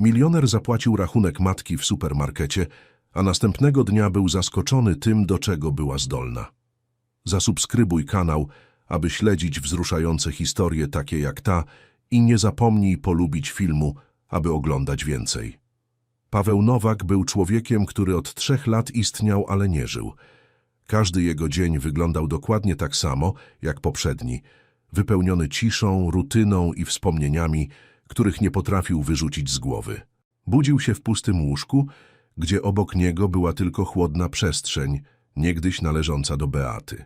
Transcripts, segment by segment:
Milioner zapłacił rachunek matki w supermarkecie, a następnego dnia był zaskoczony tym, do czego była zdolna. Zasubskrybuj kanał, aby śledzić wzruszające historie takie jak ta i nie zapomnij polubić filmu, aby oglądać więcej. Paweł Nowak był człowiekiem, który od trzech lat istniał, ale nie żył. Każdy jego dzień wyglądał dokładnie tak samo jak poprzedni, wypełniony ciszą, rutyną i wspomnieniami, których nie potrafił wyrzucić z głowy. Budził się w pustym łóżku, gdzie obok niego była tylko chłodna przestrzeń, niegdyś należąca do Beaty.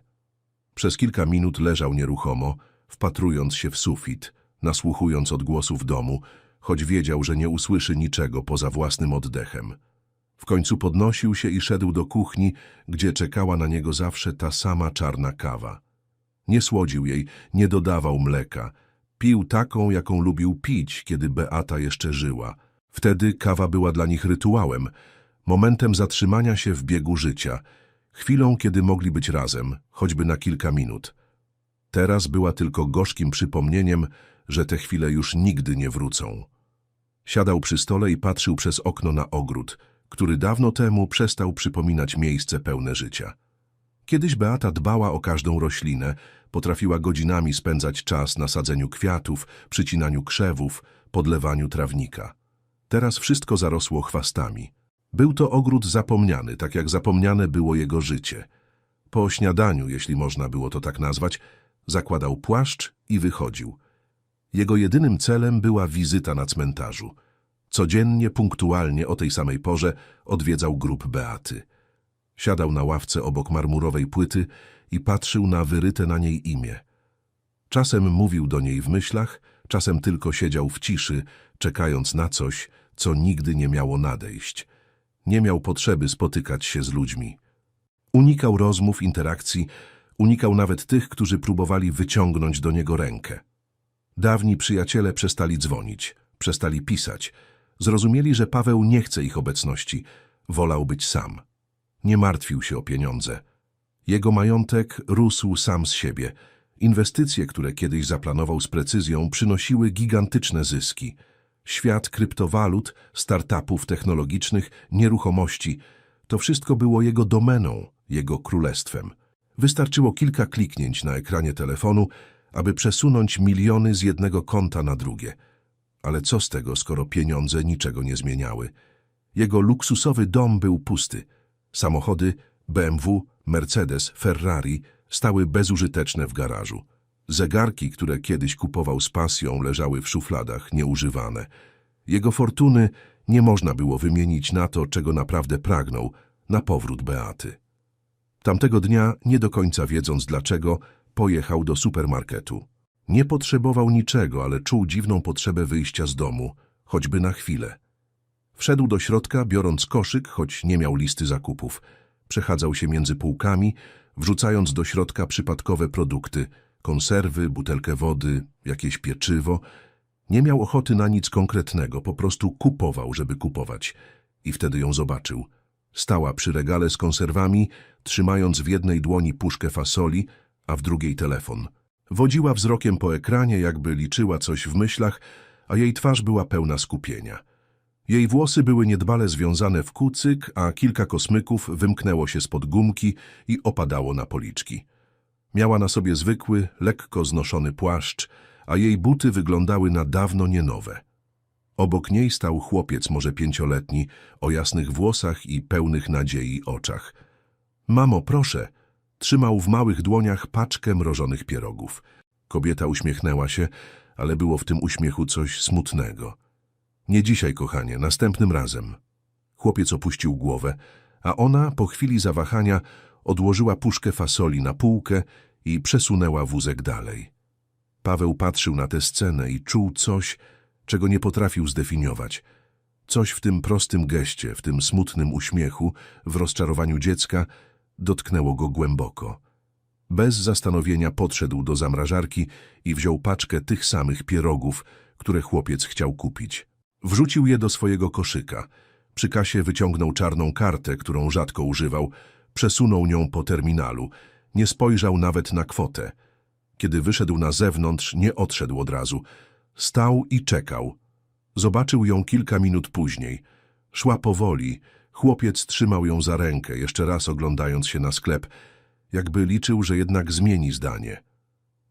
Przez kilka minut leżał nieruchomo, wpatrując się w sufit, nasłuchując odgłosów domu, choć wiedział, że nie usłyszy niczego poza własnym oddechem. W końcu podnosił się i szedł do kuchni, gdzie czekała na niego zawsze ta sama czarna kawa. Nie słodził jej, nie dodawał mleka. Pił taką, jaką lubił pić, kiedy Beata jeszcze żyła. Wtedy kawa była dla nich rytuałem, momentem zatrzymania się w biegu życia, chwilą, kiedy mogli być razem, choćby na kilka minut. Teraz była tylko gorzkim przypomnieniem, że te chwile już nigdy nie wrócą. Siadał przy stole i patrzył przez okno na ogród, który dawno temu przestał przypominać miejsce pełne życia. Kiedyś Beata dbała o każdą roślinę, potrafiła godzinami spędzać czas na sadzeniu kwiatów, przycinaniu krzewów, podlewaniu trawnika. Teraz wszystko zarosło chwastami. Był to ogród zapomniany, tak jak zapomniane było jego życie. Po śniadaniu, jeśli można było to tak nazwać, zakładał płaszcz i wychodził. Jego jedynym celem była wizyta na cmentarzu. Codziennie, punktualnie o tej samej porze odwiedzał grób Beaty. Siadał na ławce obok marmurowej płyty i patrzył na wyryte na niej imię. Czasem mówił do niej w myślach, czasem tylko siedział w ciszy, czekając na coś, co nigdy nie miało nadejść. Nie miał potrzeby spotykać się z ludźmi. Unikał rozmów, interakcji, unikał nawet tych, którzy próbowali wyciągnąć do niego rękę. Dawni przyjaciele przestali dzwonić, przestali pisać. Zrozumieli, że Paweł nie chce ich obecności, wolał być sam. Nie martwił się o pieniądze. Jego majątek rósł sam z siebie. Inwestycje, które kiedyś zaplanował z precyzją, przynosiły gigantyczne zyski. Świat kryptowalut, startupów technologicznych, nieruchomości to wszystko było jego domeną, jego królestwem. Wystarczyło kilka kliknięć na ekranie telefonu, aby przesunąć miliony z jednego konta na drugie. Ale co z tego, skoro pieniądze niczego nie zmieniały? Jego luksusowy dom był pusty. Samochody BMW, Mercedes, Ferrari stały bezużyteczne w garażu. Zegarki, które kiedyś kupował z pasją, leżały w szufladach, nieużywane. Jego fortuny nie można było wymienić na to, czego naprawdę pragnął, na powrót Beaty. Tamtego dnia, nie do końca wiedząc dlaczego, pojechał do supermarketu. Nie potrzebował niczego, ale czuł dziwną potrzebę wyjścia z domu, choćby na chwilę. Wszedł do środka, biorąc koszyk, choć nie miał listy zakupów. Przechadzał się między półkami, wrzucając do środka przypadkowe produkty, konserwy, butelkę wody, jakieś pieczywo. Nie miał ochoty na nic konkretnego, po prostu kupował, żeby kupować. I wtedy ją zobaczył. Stała przy regale z konserwami, trzymając w jednej dłoni puszkę fasoli, a w drugiej telefon. Wodziła wzrokiem po ekranie, jakby liczyła coś w myślach, a jej twarz była pełna skupienia. Jej włosy były niedbale związane w kucyk, a kilka kosmyków wymknęło się spod gumki i opadało na policzki. Miała na sobie zwykły, lekko znoszony płaszcz, a jej buty wyglądały na dawno nie nowe. Obok niej stał chłopiec, może pięcioletni, o jasnych włosach i pełnych nadziei oczach. Mamo, proszę! Trzymał w małych dłoniach paczkę mrożonych pierogów. Kobieta uśmiechnęła się, ale było w tym uśmiechu coś smutnego. Nie dzisiaj, kochanie, następnym razem. Chłopiec opuścił głowę, a ona, po chwili zawahania, odłożyła puszkę fasoli na półkę i przesunęła wózek dalej. Paweł patrzył na tę scenę i czuł coś, czego nie potrafił zdefiniować. Coś w tym prostym geście, w tym smutnym uśmiechu, w rozczarowaniu dziecka, dotknęło go głęboko. Bez zastanowienia podszedł do zamrażarki i wziął paczkę tych samych pierogów, które chłopiec chciał kupić. Wrzucił je do swojego koszyka. Przy kasie wyciągnął czarną kartę, którą rzadko używał, przesunął nią po terminalu. Nie spojrzał nawet na kwotę. Kiedy wyszedł na zewnątrz, nie odszedł od razu. Stał i czekał. Zobaczył ją kilka minut później. Szła powoli. Chłopiec trzymał ją za rękę, jeszcze raz oglądając się na sklep, jakby liczył, że jednak zmieni zdanie.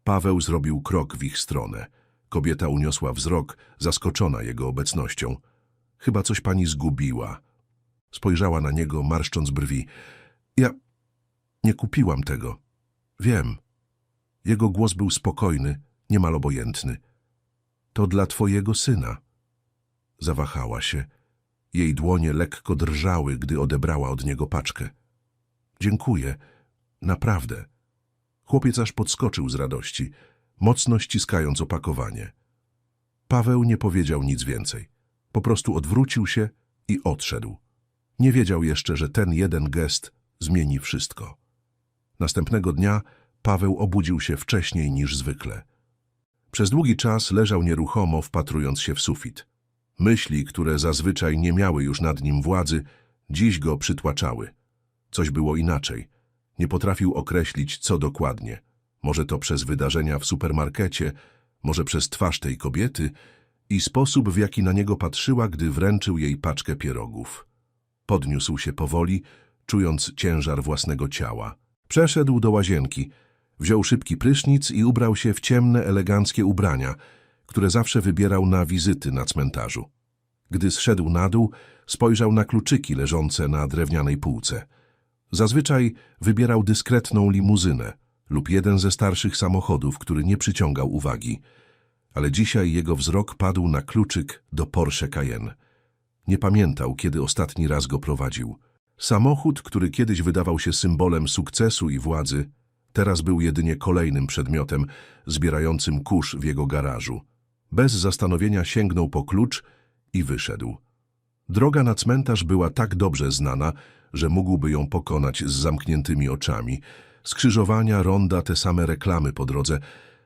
Paweł zrobił krok w ich stronę. Kobieta uniosła wzrok, zaskoczona jego obecnością. Chyba coś pani zgubiła. Spojrzała na niego, marszcząc brwi. Ja nie kupiłam tego. Wiem. Jego głos był spokojny, niemal obojętny. To dla twojego syna. Zawahała się. Jej dłonie lekko drżały, gdy odebrała od niego paczkę. Dziękuję. Naprawdę. Chłopiec aż podskoczył z radości, mocno ściskając opakowanie. Paweł nie powiedział nic więcej. Po prostu odwrócił się i odszedł. Nie wiedział jeszcze, że ten jeden gest zmieni wszystko. Następnego dnia Paweł obudził się wcześniej niż zwykle. Przez długi czas leżał nieruchomo, wpatrując się w sufit. Myśli, które zazwyczaj nie miały już nad nim władzy, dziś go przytłaczały. Coś było inaczej. Nie potrafił określić, co dokładnie. Może to przez wydarzenia w supermarkecie, może przez twarz tej kobiety i sposób, w jaki na niego patrzyła, gdy wręczył jej paczkę pierogów. Podniósł się powoli, czując ciężar własnego ciała. Przeszedł do łazienki, wziął szybki prysznic i ubrał się w ciemne, eleganckie ubrania, które zawsze wybierał na wizyty na cmentarzu. Gdy zszedł na dół, spojrzał na kluczyki leżące na drewnianej półce. Zazwyczaj wybierał dyskretną limuzynę lub jeden ze starszych samochodów, który nie przyciągał uwagi. Ale dzisiaj jego wzrok padł na kluczyk do Porsche Cayenne. Nie pamiętał, kiedy ostatni raz go prowadził. Samochód, który kiedyś wydawał się symbolem sukcesu i władzy, teraz był jedynie kolejnym przedmiotem zbierającym kurz w jego garażu. Bez zastanowienia sięgnął po klucz i wyszedł. Droga na cmentarz była tak dobrze znana, że mógłby ją pokonać z zamkniętymi oczami. Skrzyżowania, ronda, te same reklamy po drodze.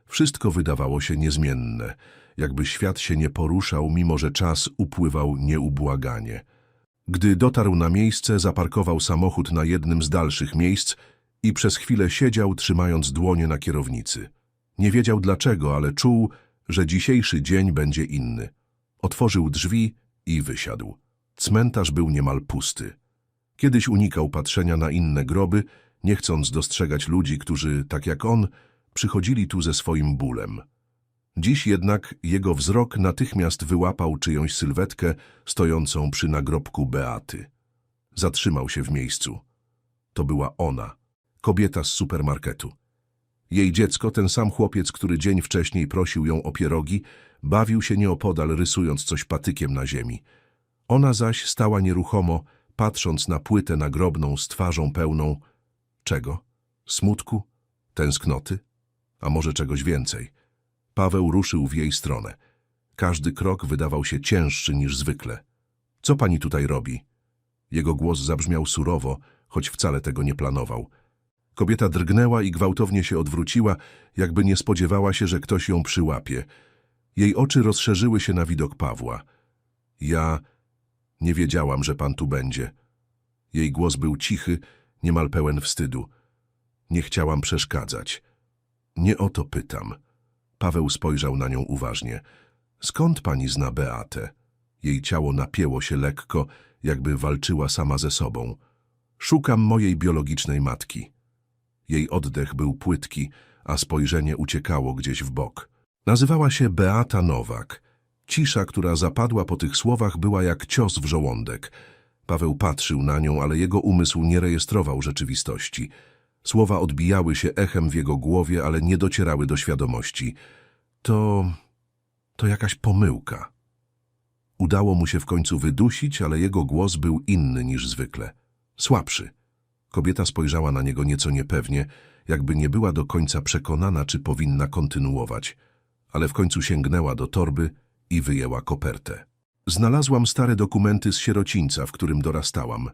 Wszystko wydawało się niezmienne, jakby świat się nie poruszał, mimo że czas upływał nieubłaganie. Gdy dotarł na miejsce, zaparkował samochód na jednym z dalszych miejsc i przez chwilę siedział, trzymając dłonie na kierownicy. Nie wiedział dlaczego, ale czuł, że dzisiejszy dzień będzie inny. Otworzył drzwi i wysiadł. Cmentarz był niemal pusty. Kiedyś unikał patrzenia na inne groby, nie chcąc dostrzegać ludzi, którzy, tak jak on, przychodzili tu ze swoim bólem. Dziś jednak jego wzrok natychmiast wyłapał czyjąś sylwetkę stojącą przy nagrobku Beaty. Zatrzymał się w miejscu. To była ona, kobieta z supermarketu. Jej dziecko, ten sam chłopiec, który dzień wcześniej prosił ją o pierogi, bawił się nieopodal, rysując coś patykiem na ziemi. Ona zaś stała nieruchomo, patrząc na płytę nagrobną z twarzą pełną czego? Smutku? Tęsknoty? A może czegoś więcej? Paweł ruszył w jej stronę. Każdy krok wydawał się cięższy niż zwykle. Co pani tutaj robi? Jego głos zabrzmiał surowo, choć wcale tego nie planował. Kobieta drgnęła i gwałtownie się odwróciła, jakby nie spodziewała się, że ktoś ją przyłapie. Jej oczy rozszerzyły się na widok Pawła. Ja nie wiedziałam, że pan tu będzie. Jej głos był cichy, niemal pełen wstydu. Nie chciałam przeszkadzać. Nie o to pytam. Paweł spojrzał na nią uważnie. Skąd pani zna Beatę? Jej ciało napięło się lekko, jakby walczyła sama ze sobą. Szukam mojej biologicznej matki. Jej oddech był płytki, a spojrzenie uciekało gdzieś w bok. Nazywała się Beata Nowak. Cisza, która zapadła po tych słowach, była jak cios w żołądek. Paweł patrzył na nią, ale jego umysł nie rejestrował rzeczywistości. Słowa odbijały się echem w jego głowie, ale nie docierały do świadomości. To... to jakaś pomyłka. Udało mu się w końcu wydusić, ale jego głos był inny niż zwykle. Słabszy. Kobieta spojrzała na niego nieco niepewnie, jakby nie była do końca przekonana, czy powinna kontynuować. Ale w końcu sięgnęła do torby i wyjęła kopertę. Znalazłam stare dokumenty z sierocińca, w którym dorastałam.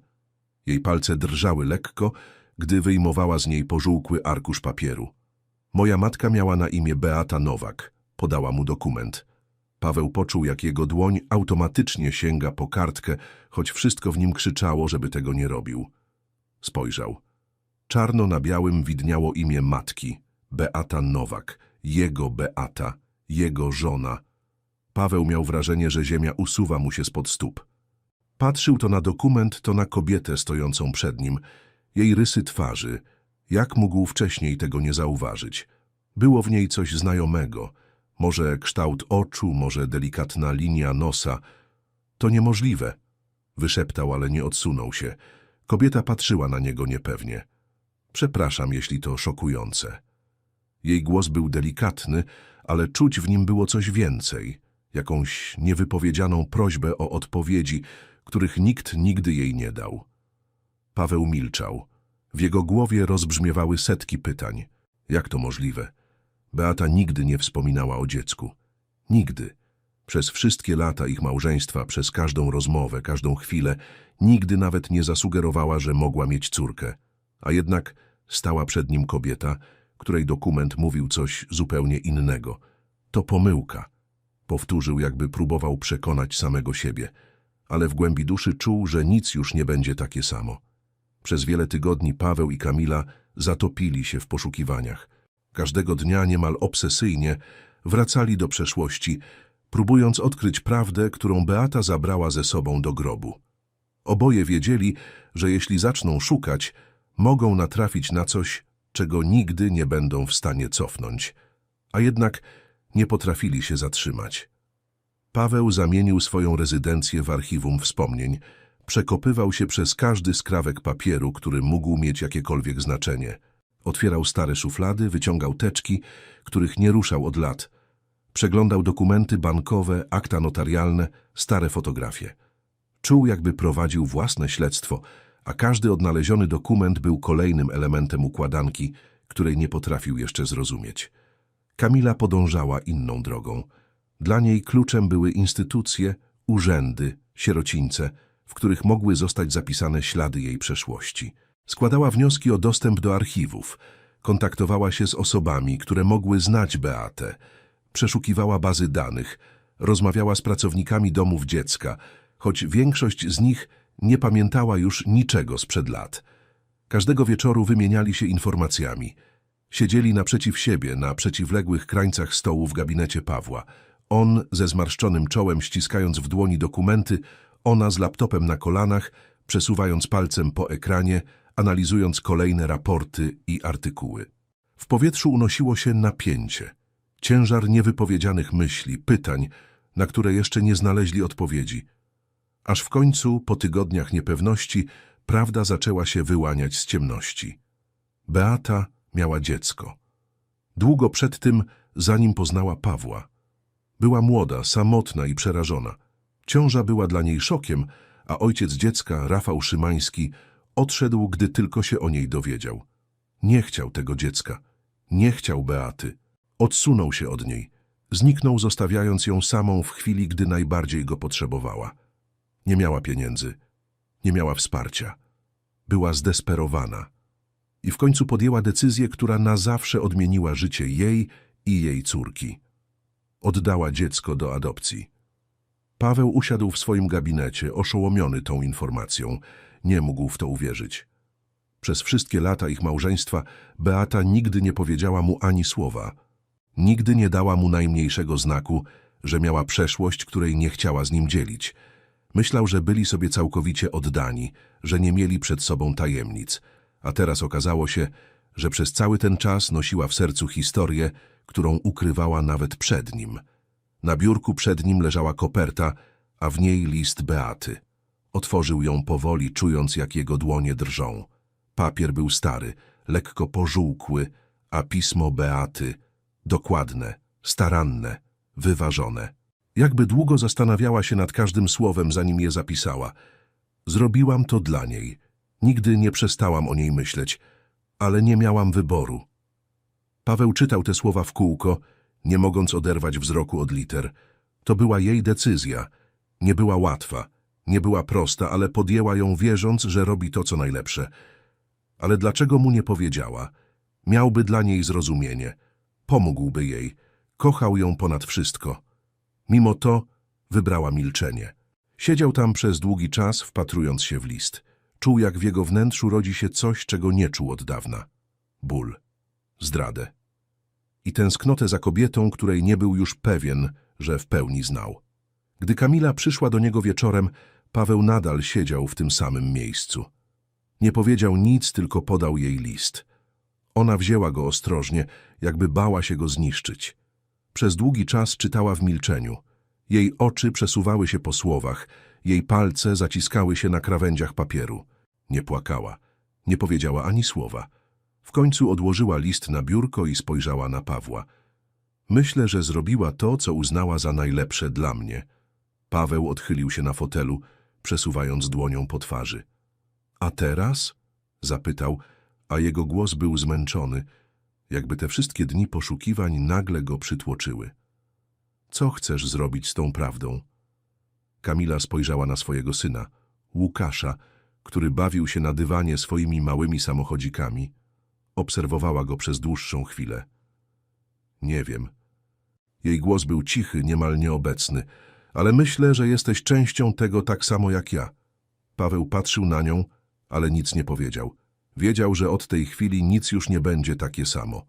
Jej palce drżały lekko, gdy wyjmowała z niej pożółkły arkusz papieru. Moja matka miała na imię Beata Nowak. Podała mu dokument. Paweł poczuł, jak jego dłoń automatycznie sięga po kartkę, choć wszystko w nim krzyczało, żeby tego nie robił. Spojrzał. Czarno na białym widniało imię matki. Beata Nowak. Jego Beata. Jego żona. Paweł miał wrażenie, że ziemia usuwa mu się spod stóp. Patrzył to na dokument, to na kobietę stojącą przed nim, jej rysy twarzy. Jak mógł wcześniej tego nie zauważyć? Było w niej coś znajomego. Może kształt oczu, może delikatna linia nosa. To niemożliwe. Wyszeptał, ale nie odsunął się. Kobieta patrzyła na niego niepewnie. Przepraszam, jeśli to szokujące. Jej głos był delikatny, ale czuć w nim było coś więcej. Jakąś niewypowiedzianą prośbę o odpowiedzi, których nikt nigdy jej nie dał. Paweł milczał. W jego głowie rozbrzmiewały setki pytań. Jak to możliwe? Beata nigdy nie wspominała o dziecku. Nigdy. Przez wszystkie lata ich małżeństwa, przez każdą rozmowę, każdą chwilę, nigdy nawet nie zasugerowała, że mogła mieć córkę. A jednak stała przed nim kobieta, której dokument mówił coś zupełnie innego. To pomyłka. Powtórzył, jakby próbował przekonać samego siebie, ale w głębi duszy czuł, że nic już nie będzie takie samo. Przez wiele tygodni Paweł i Kamila zatopili się w poszukiwaniach. Każdego dnia niemal obsesyjnie wracali do przeszłości, próbując odkryć prawdę, którą Beata zabrała ze sobą do grobu. Oboje wiedzieli, że jeśli zaczną szukać, mogą natrafić na coś, czego nigdy nie będą w stanie cofnąć, a jednak nie potrafili się zatrzymać. Paweł zamienił swoją rezydencję w archiwum wspomnień, przekopywał się przez każdy skrawek papieru, który mógł mieć jakiekolwiek znaczenie. Otwierał stare szuflady, wyciągał teczki, których nie ruszał od lat. Przeglądał dokumenty bankowe, akta notarialne, stare fotografie. Czuł, jakby prowadził własne śledztwo, a każdy odnaleziony dokument był kolejnym elementem układanki, której nie potrafił jeszcze zrozumieć. Kamila podążała inną drogą. Dla niej kluczem były instytucje, urzędy, sierocińce, w których mogły zostać zapisane ślady jej przeszłości. Składała wnioski o dostęp do archiwów, kontaktowała się z osobami, które mogły znać Beatę, przeszukiwała bazy danych, rozmawiała z pracownikami domów dziecka, choć większość z nich nie pamiętała już niczego sprzed lat. Każdego wieczoru wymieniali się informacjami. Siedzieli naprzeciw siebie, na przeciwległych krańcach stołu w gabinecie Pawła. On ze zmarszczonym czołem, ściskając w dłoni dokumenty, ona z laptopem na kolanach, przesuwając palcem po ekranie, analizując kolejne raporty i artykuły. W powietrzu unosiło się napięcie, ciężar niewypowiedzianych myśli, pytań, na które jeszcze nie znaleźli odpowiedzi. Aż w końcu, po tygodniach niepewności, prawda zaczęła się wyłaniać z ciemności. Beata miała dziecko. Długo przed tym, zanim poznała Pawła. Była młoda, samotna i przerażona. Ciąża była dla niej szokiem, a ojciec dziecka, Rafał Szymański, odszedł, gdy tylko się o niej dowiedział. Nie chciał tego dziecka. Nie chciał Beaty. Odsunął się od niej. Zniknął, zostawiając ją samą w chwili, gdy najbardziej go potrzebowała. Nie miała pieniędzy. Nie miała wsparcia. Była zdesperowana. I w końcu podjęła decyzję, która na zawsze odmieniła życie jej i jej córki. Oddała dziecko do adopcji. Paweł usiadł w swoim gabinecie, oszołomiony tą informacją. Nie mógł w to uwierzyć. Przez wszystkie lata ich małżeństwa Beata nigdy nie powiedziała mu ani słowa. Nigdy nie dała mu najmniejszego znaku, że miała przeszłość, której nie chciała z nim dzielić. Myślał, że byli sobie całkowicie oddani, że nie mieli przed sobą tajemnic, a teraz okazało się, że przez cały ten czas nosiła w sercu historię, którą ukrywała nawet przed nim. Na biurku przed nim leżała koperta, a w niej list Beaty. Otworzył ją powoli, czując, jak jego dłonie drżą. Papier był stary, lekko pożółkły, a pismo Beaty dokładne, staranne, wyważone. Jakby długo zastanawiała się nad każdym słowem, zanim je zapisała. Zrobiłam to dla niej. Nigdy nie przestałam o niej myśleć, ale nie miałam wyboru. Paweł czytał te słowa w kółko, nie mogąc oderwać wzroku od liter. To była jej decyzja. Nie była łatwa, nie była prosta, ale podjęła ją wierząc, że robi to, co najlepsze. Ale dlaczego mu nie powiedziała? Miałby dla niej zrozumienie. Pomógłby jej. Kochał ją ponad wszystko. Mimo to wybrała milczenie. Siedział tam przez długi czas, wpatrując się w list. Czuł, jak w jego wnętrzu rodzi się coś, czego nie czuł od dawna. Ból, zdradę. I tęsknotę za kobietą, której nie był już pewien, że w pełni znał. Gdy Kamila przyszła do niego wieczorem, Paweł nadal siedział w tym samym miejscu. Nie powiedział nic, tylko podał jej list. Ona wzięła go ostrożnie, jakby bała się go zniszczyć. Przez długi czas czytała w milczeniu. Jej oczy przesuwały się po słowach, jej palce zaciskały się na krawędziach papieru. Nie płakała, nie powiedziała ani słowa. W końcu odłożyła list na biurko i spojrzała na Pawła. Myślę, że zrobiła to, co uznała za najlepsze dla mnie. Paweł odchylił się na fotelu, przesuwając dłonią po twarzy. A teraz? Zapytał, a jego głos był zmęczony, jakby te wszystkie dni poszukiwań nagle go przytłoczyły. Co chcesz zrobić z tą prawdą? Kamila spojrzała na swojego syna, Łukasza, który bawił się na dywanie swoimi małymi samochodzikami. Obserwowała go przez dłuższą chwilę. Nie wiem. Jej głos był cichy, niemal nieobecny, ale myślę, że jesteś częścią tego tak samo jak ja. Paweł patrzył na nią, ale nic nie powiedział. Wiedział, że od tej chwili nic już nie będzie takie samo.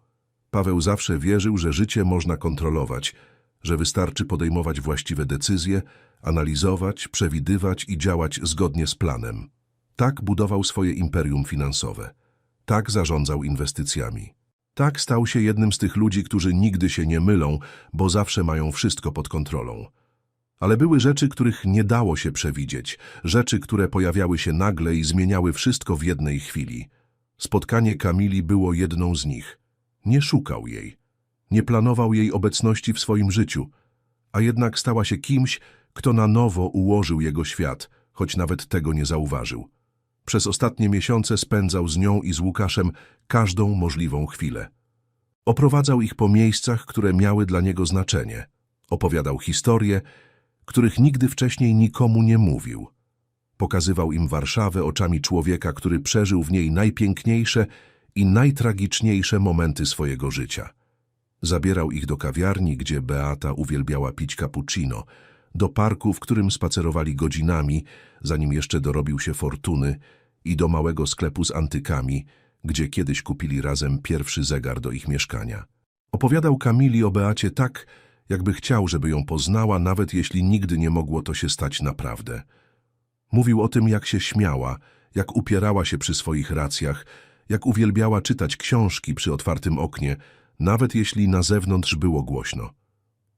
Paweł zawsze wierzył, że życie można kontrolować, że wystarczy podejmować właściwe decyzje, analizować, przewidywać i działać zgodnie z planem. Tak budował swoje imperium finansowe. Tak zarządzał inwestycjami. Tak stał się jednym z tych ludzi, którzy nigdy się nie mylą, bo zawsze mają wszystko pod kontrolą. Ale były rzeczy, których nie dało się przewidzieć, rzeczy, które pojawiały się nagle i zmieniały wszystko w jednej chwili. Spotkanie Kamili było jedną z nich. Nie szukał jej. Nie planował jej obecności w swoim życiu, a jednak stała się kimś, kto na nowo ułożył jego świat, choć nawet tego nie zauważył. Przez ostatnie miesiące spędzał z nią i z Łukaszem każdą możliwą chwilę. Oprowadzał ich po miejscach, które miały dla niego znaczenie. Opowiadał historie, których nigdy wcześniej nikomu nie mówił. Pokazywał im Warszawę oczami człowieka, który przeżył w niej najpiękniejsze i najtragiczniejsze momenty swojego życia. Zabierał ich do kawiarni, gdzie Beata uwielbiała pić cappuccino, do parku, w którym spacerowali godzinami, zanim jeszcze dorobił się fortuny, i do małego sklepu z antykami, gdzie kiedyś kupili razem pierwszy zegar do ich mieszkania. Opowiadał Kamili o Beacie tak, jakby chciał, żeby ją poznała, nawet jeśli nigdy nie mogło to się stać naprawdę. Mówił o tym, jak się śmiała, jak upierała się przy swoich racjach, jak uwielbiała czytać książki przy otwartym oknie, nawet jeśli na zewnątrz było głośno.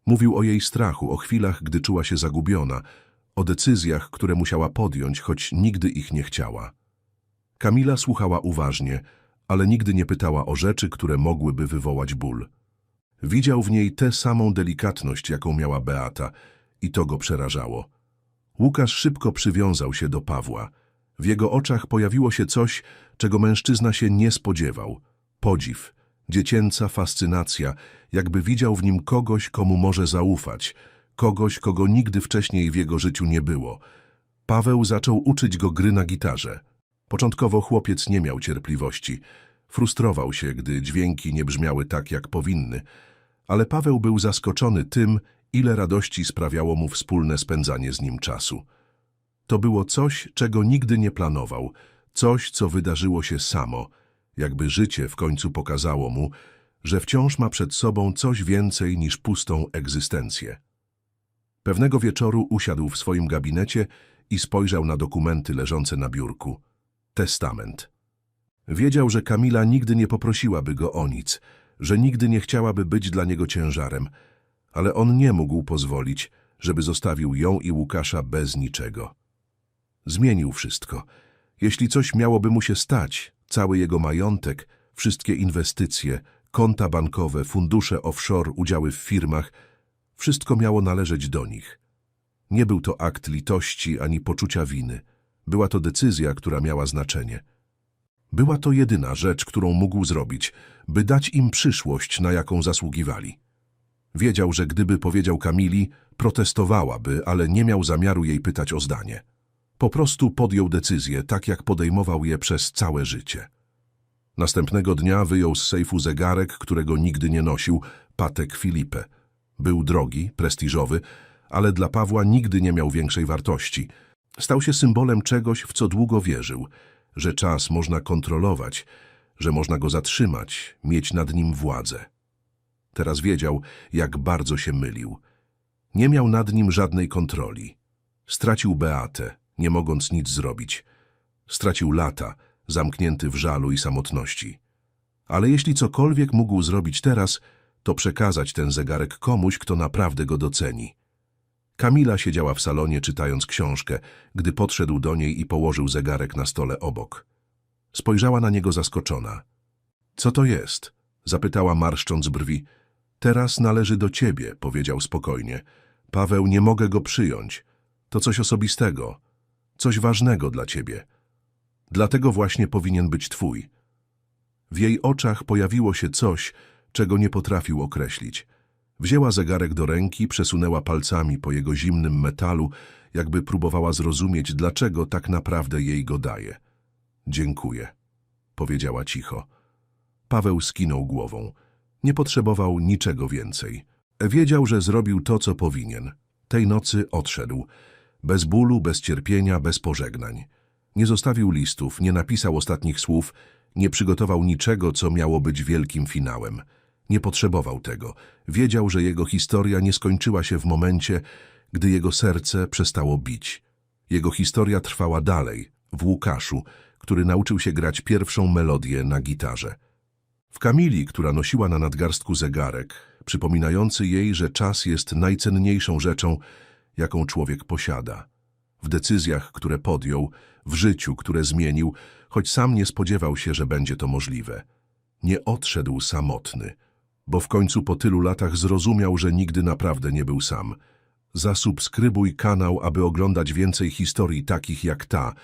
Mówił o jej strachu, o chwilach, gdy czuła się zagubiona, o decyzjach, które musiała podjąć, choć nigdy ich nie chciała. Kamila słuchała uważnie, ale nigdy nie pytała o rzeczy, które mogłyby wywołać ból. Widział w niej tę samą delikatność, jaką miała Beata, i to go przerażało. Łukasz szybko przywiązał się do Pawła. W jego oczach pojawiło się coś, czego mężczyzna się nie spodziewał. Podziw, dziecięca fascynacja, jakby widział w nim kogoś, komu może zaufać, kogoś, kogo nigdy wcześniej w jego życiu nie było. Paweł zaczął uczyć go gry na gitarze. Początkowo chłopiec nie miał cierpliwości. Frustrował się, gdy dźwięki nie brzmiały tak, jak powinny. Ale Paweł był zaskoczony tym, ile radości sprawiało mu wspólne spędzanie z nim czasu. To było coś, czego nigdy nie planował, coś, co wydarzyło się samo, jakby życie w końcu pokazało mu, że wciąż ma przed sobą coś więcej niż pustą egzystencję. Pewnego wieczoru usiadł w swoim gabinecie i spojrzał na dokumenty leżące na biurku. Testament. Wiedział, że Kamila nigdy nie poprosiłaby go o nic, że nigdy nie chciałaby być dla niego ciężarem, ale on nie mógł pozwolić, żeby zostawił ją i Łukasza bez niczego. Zmienił wszystko. Jeśli coś miałoby mu się stać, cały jego majątek, wszystkie inwestycje, konta bankowe, fundusze offshore, udziały w firmach, wszystko miało należeć do nich. Nie był to akt litości ani poczucia winy. Była to decyzja, która miała znaczenie. Była to jedyna rzecz, którą mógł zrobić, by dać im przyszłość, na jaką zasługiwali. Wiedział, że gdyby powiedział Kamili, protestowałaby, ale nie miał zamiaru jej pytać o zdanie. Po prostu podjął decyzję, tak jak podejmował je przez całe życie. Następnego dnia wyjął z sejfu zegarek, którego nigdy nie nosił, Patek Filipe. Był drogi, prestiżowy, ale dla Pawła nigdy nie miał większej wartości. Stał się symbolem czegoś, w co długo wierzył, że czas można kontrolować, że można go zatrzymać, mieć nad nim władzę. Teraz wiedział, jak bardzo się mylił. Nie miał nad nim żadnej kontroli. Stracił Beatę, nie mogąc nic zrobić. Stracił lata, zamknięty w żalu i samotności. Ale jeśli cokolwiek mógł zrobić teraz, to przekazać ten zegarek komuś, kto naprawdę go doceni. Kamila siedziała w salonie czytając książkę, gdy podszedł do niej i położył zegarek na stole obok. Spojrzała na niego zaskoczona. Co to jest? Zapytała marszcząc brwi. Teraz należy do ciebie, powiedział spokojnie. Paweł, nie mogę go przyjąć. To coś osobistego, coś ważnego dla ciebie. Dlatego właśnie powinien być twój. W jej oczach pojawiło się coś, czego nie potrafił określić. Wzięła zegarek do ręki, przesunęła palcami po jego zimnym metalu, jakby próbowała zrozumieć, dlaczego tak naprawdę jej go daje. Dziękuję, powiedziała cicho. Paweł skinął głową. Nie potrzebował niczego więcej. Wiedział, że zrobił to, co powinien. Tej nocy odszedł. Bez bólu, bez cierpienia, bez pożegnań. Nie zostawił listów, nie napisał ostatnich słów, nie przygotował niczego, co miało być wielkim finałem. Nie potrzebował tego. Wiedział, że jego historia nie skończyła się w momencie, gdy jego serce przestało bić. Jego historia trwała dalej, w Łukaszu, który nauczył się grać pierwszą melodię na gitarze. W Kamili, która nosiła na nadgarstku zegarek, przypominający jej, że czas jest najcenniejszą rzeczą, jaką człowiek posiada. W decyzjach, które podjął, w życiu, które zmienił, choć sam nie spodziewał się, że będzie to możliwe. Nie odszedł samotny, bo w końcu po tylu latach zrozumiał, że nigdy naprawdę nie był sam. Zasubskrybuj kanał, aby oglądać więcej historii takich jak ta,